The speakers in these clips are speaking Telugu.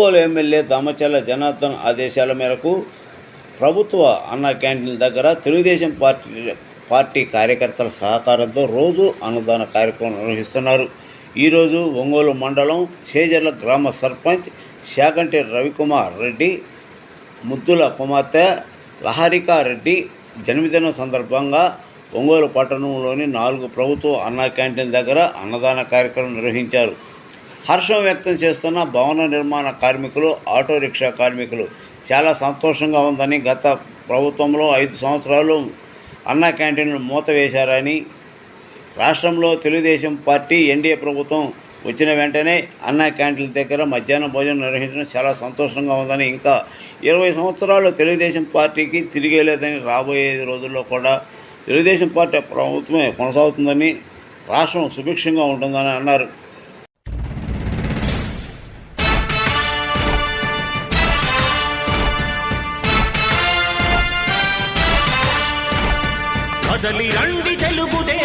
ఒంగోలు ఎమ్మెల్యే దామచల్ల జనార్దన్ ఆదేశాల మేరకు ప్రభుత్వ అన్న క్యాంటీన్ దగ్గర తెలుగుదేశం పార్టీ పార్టీ కార్యకర్తల సహకారంతో రోజు అన్నదాన కార్యక్రమం నిర్వహిస్తున్నారు. ఈరోజు ఒంగోలు మండలం షేజర్ల గ్రామ సర్పంచ్ శాకంటి రవికుమార్ రెడ్డి ముద్దుల కుమార్తె లహారికా రెడ్డి జన్మదినం సందర్భంగా ఒంగోలు పట్టణంలోని నాలుగు ప్రభుత్వ అన్న క్యాంటీన్ దగ్గర అన్నదాన కార్యక్రమం నిర్వహించారు. హర్షం వ్యక్తం చేస్తున్న భవన నిర్మాణ కార్మికులు ఆటో రిక్షా కార్మికులు. చాలా సంతోషంగా ఉందని గత ప్రభుత్వంలో ఐదు సంవత్సరాలు అన్న క్యాంటీన్లు మూత వేశారని రాష్ట్రంలో తెలుగుదేశం పార్టీ ఎన్డీఏ ప్రభుత్వం వచ్చిన వెంటనే అన్న క్యాంటీన్ దగ్గర మధ్యాహ్నం భోజనం నిర్వహించడం చాలా సంతోషంగా ఉందని ఇంకా ఇరవై సంవత్సరాలు తెలుగుదేశం పార్టీకి తిరిగేలేదని రాబోయే రోజుల్లో కూడా తెలుగుదేశం పార్టీ ప్రభుత్వమే కొనసాగుతుందని రాష్ట్రం సుభిక్షంగా ఉంటుందని అన్నారు.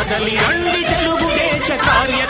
మొదలి అండి తెలుగుదేశ కార్యకర్తలారా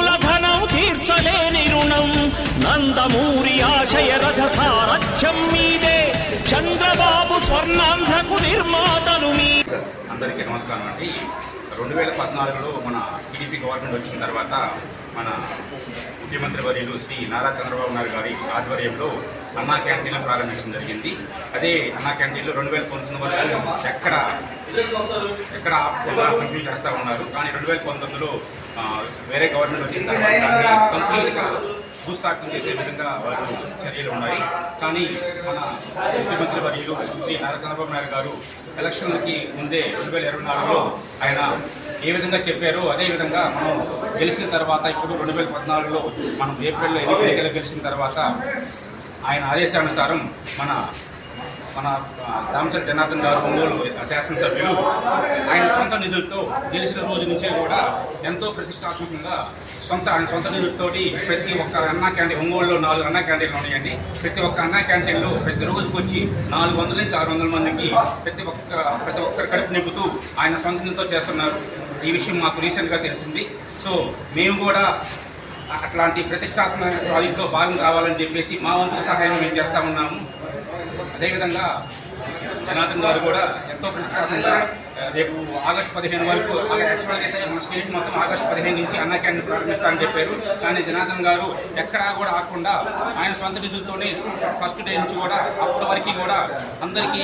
చెప్తాను అండి రెండు వేల పద్నాలుగులో మన టీడీపీ గవర్నమెంట్ వచ్చిన తర్వాత మన ముఖ్యమంత్రి వర్యులు శ్రీ నారా చంద్రబాబు నాయుడు గారి ఆధ్వర్యంలో అన్నా క్యాంటీన్లు ప్రారంభించడం జరిగింది. అదే అన్నా క్యాంటీన్లో రెండు వేల పంతొమ్మిది వరకు ఎక్కడ ఎక్కడ కంప్లీట్ చేస్తూ ఉన్నారు. కానీ రెండు వేల పంతొమ్మిదిలో వేరే గవర్నమెంట్ వచ్చిన తర్వాత కంప్లీట్గా భూస్థాపన చేసే విధంగా వారు చర్యలు ఉన్నాయి. కానీ మన ముఖ్యమంత్రి వర్యులు శ్రీ నారా చంద్రబాబు నాయుడు గారు ఎలక్షన్లకి ముందే రెండు వేల ఇరవై నాలుగులో ఆయన ఏ విధంగా చెప్పారో అదే విధంగా మనం గెలిచిన తర్వాత ఇప్పుడు రెండు వేల పద్నాలుగులో మనం ఏప్రిల్లో ఎన్నికలు గెలిచిన తర్వాత ఆయన ఆదేశానుసారం మన మన రామచంద్ర జనార్దన్ గారు ఒంగోలు శాసనసభ్యులు ఆయన సొంత నిధులతో గెలిచిన రోజు నుంచే కూడా ఎంతో ప్రతిష్టాత్మకంగా సొంత ఆయన సొంత నిధులతోటి ప్రతి ఒక్క అన్నా క్యాంటీన్ ఒంగోలులో నాలుగు అన్నా క్యాంటీన్లు ఉన్నాయండి. ప్రతి ఒక్క అన్నా క్యాంటీన్లో ప్రతి రోజుకి వచ్చి నాలుగు వందల నుంచి ఆరు వందల మందికి ప్రతి ఒక్క ప్రతి ఒక్కరి కడుపు నింపుతూ ఆయన సొంత నిధులతో చేస్తున్నారు. ఈ విషయం మాకు రీసెంట్గా తెలిసింది. సో మేము కూడా అట్లాంటి ప్రతిష్టాత్మక ప్రాజెక్టులో భాగం కావాలని చెప్పేసి మా వంతు సహాయం మేము చేస్తూ ఉన్నాము. అదేవిధంగా జనార్దన్ గారు కూడా ఎంతో ప్రతిష్టాత్మకంగా రేపు ఆగస్టు పదిహేను వరకు యాక్చువల్గా అయితే మన స్టేట్ మొత్తం ఆగస్టు పదిహేను నుంచి అన్న క్యాంటీన్ ప్రారంభిస్తారని చెప్పారు. కానీ జనార్దన్ గారు ఎక్కడా కూడా ఆకుండా ఆయన సొంత నిధులతోనే ఫస్ట్ డే నుంచి కూడా అప్పటి వరకు కూడా అందరికీ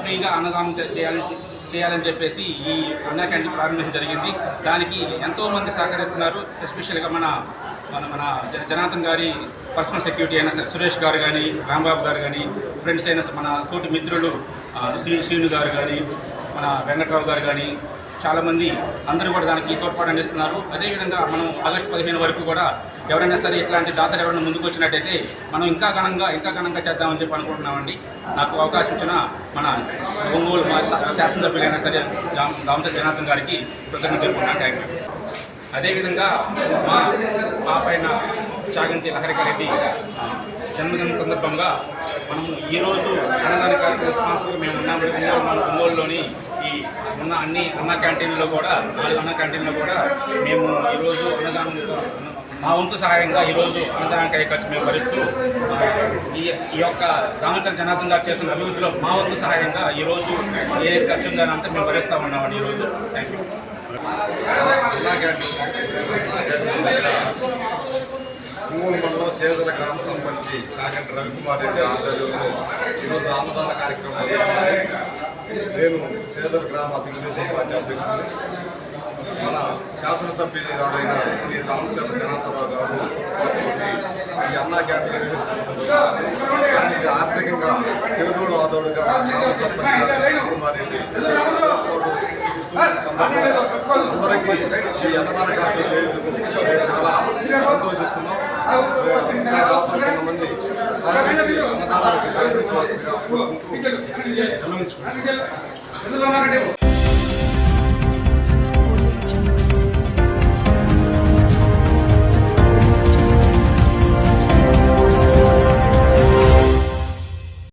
ఫ్రీగా అన్నదానం చేయాలి చేయాలని చేయాలని చెప్పేసి ఈ అన్నా క్యాంటీన్ ప్రారంభించడం జరిగింది. దానికి ఎంతోమంది సహకరిస్తున్నారు. ఎస్పెషల్గా మన మన మన జనార్దన్ గారి పర్సనల్ సెక్యూరిటీ అయినా సరే సురేష్ గారు కానీ రాంబాబు గారు కానీ ఫ్రెండ్స్ అయిన మన తోటి మిత్రులు శ్రీ శ్రీను గారు కానీ మన వెంకట్రావు గారు కానీ చాలామంది అందరూ కూడా దానికి తోడ్పాటు అందిస్తున్నారు. అదేవిధంగా మనం ఆగస్టు పదిహేను వరకు కూడా ఎవరైనా సరే ఇట్లాంటి దాతలు ఎవరైనా ముందుకు వచ్చినట్టయితే మనం ఇంకా ఘనంగా ఇంకా ఘనంగా చేద్దామని చెప్పి అనుకుంటున్నామండి. నాకు అవకాశం ఇచ్చిన మన ఒంగోలు శాసనసభ్యులైనా సరే దామ- జనార్దన్ గారికి కృతజ్ఞత తెలుపుకుంటున్నాను థ్యాంక్ యూ అదేవిధంగా మా మా పైన చాగంటి లహరిక రెడ్డి ఆ, సందర్భంగా మనము ఈరోజు అన్నదాన కార్యక్రమం స్పాన్సర్గా మేము ఉన్నాము. మన ఒంగోలులోని ఈ ఉన్న అన్ని అన్న క్యాంటీన్లో కూడా నాలుగు అన్న క్యాంటీన్లో కూడా మేము ఈరోజు అన్నదానం మా వంతు సహాయంగా ఈరోజు అన్నదాన ఖర్చు మేము భరిస్తూ ఈ ఈ యొక్క రామచంద్ర జనార్దన్ గారు చేస్తున్న అభివృద్ధిలో మా వంతు సహాయంగా ఈరోజు ఏ ఖర్చు ఉందని అంతా మేము భరిస్తామన్నామండి ఈరోజు థ్యాంక్ యూ మూడు మండలం చేదల గ్రామ సంబంధించి నాగంటి రవికుమార్ రెడ్డి ఆధ్వర్యంలో ఈరోజు అన్నదాన కార్యక్రమం నేను చేదల గ్రామ తెలుగుదేశం పార్టీ అధ్యక్షుడు. మన శాసనసభ్యులు గారైన శ్రీ రామచంద్ర జనార్దరావు గారు ఈ అన్నా క్యాంటీన్ దానికి ఆర్థికంగా తెలుగు ఆదోడుగా మా గ్రామ సర్పంచ్ గారు రెడ్డి అందరికీ ఈ అన్నదాన కార్యక్రమం చాలా సంతోషిస్తున్నాం కొంతమంది సహకరించి అన్నదానానికి సహకరించవలసిందిగా కోరుకుంటూ